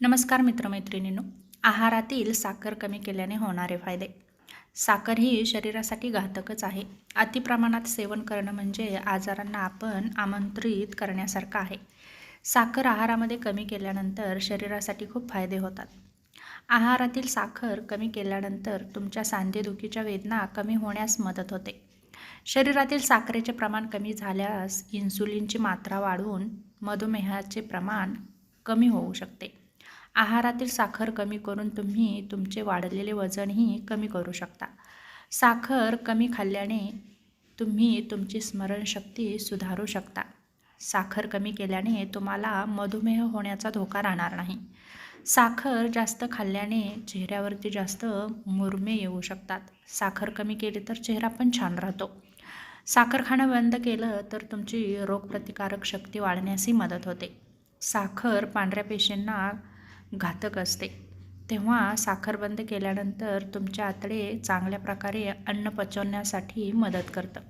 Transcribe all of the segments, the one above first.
नमस्कार मित्रमैत्रिणींनो आहारातील साखर कमी केल्याने होणारे फायदे. साखर ही शरीरासाठी घातकच आहे. अतिप्रमाणात सेवन करणं म्हणजे आजारांना आपण आमंत्रित करण्यासारखं आहे. साखर आहारामध्ये कमी केल्यानंतर शरीरासाठी खूप फायदे होतात. आहारातील साखर कमी केल्यानंतर तुमच्या सांधेदुखीच्या वेदना कमी होण्यास मदत होते. शरीरातील साखरेचे प्रमाण कमी झाल्यास इन्सुलिनची मात्रा वाढून मधुमेहाचे प्रमाण कमी होऊ शकते. आहारातील साखर कमी करून तुम्ही तुमचे वाढलेले वजनही कमी करू शकता. साखर कमी खाल्ल्याने तुम्ही तुमची स्मरणशक्ती सुधारू शकता. साखर कमी केल्याने तुम्हाला मधुमेह होण्याचा धोका राहणार नाही. साखर जास्त खाल्ल्याने चेहऱ्यावरती जास्त मुरमे येऊ शकतात. साखर कमी केली तर चेहरा पण छान राहतो. साखर खाणं बंद केलं तर तुमची रोगप्रतिकारक शक्ती वाढण्यासही मदत होते. साखर पांढऱ्या पेशींना घातक असते. तेव्हा साखरबंद केल्यानंतर तुमच्या आतडे चांगल्या प्रकारे अन्न पचवण्यासाठी मदत करतं.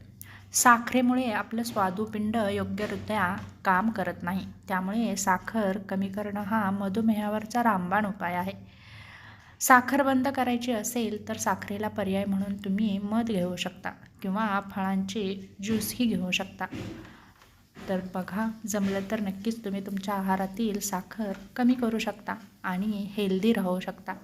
साखरेमुळे आपलं स्वादुपिंड योग्यरित्या काम करत नाही. त्यामुळे साखर कमी करणं हा मधुमेहावरचा रामबाण उपाय आहे. साखर बंद करायची असेल तर साखरेला पर्याय म्हणून तुम्ही मध घेऊ शकता किंवा फळांचे ज्यूसही घेऊ शकता. तर बघा जमलं तर नक्कीच तुम्ही तुमच्या आहारातील साखर कमी करू शकता आणि हेल्दी राहू शकता.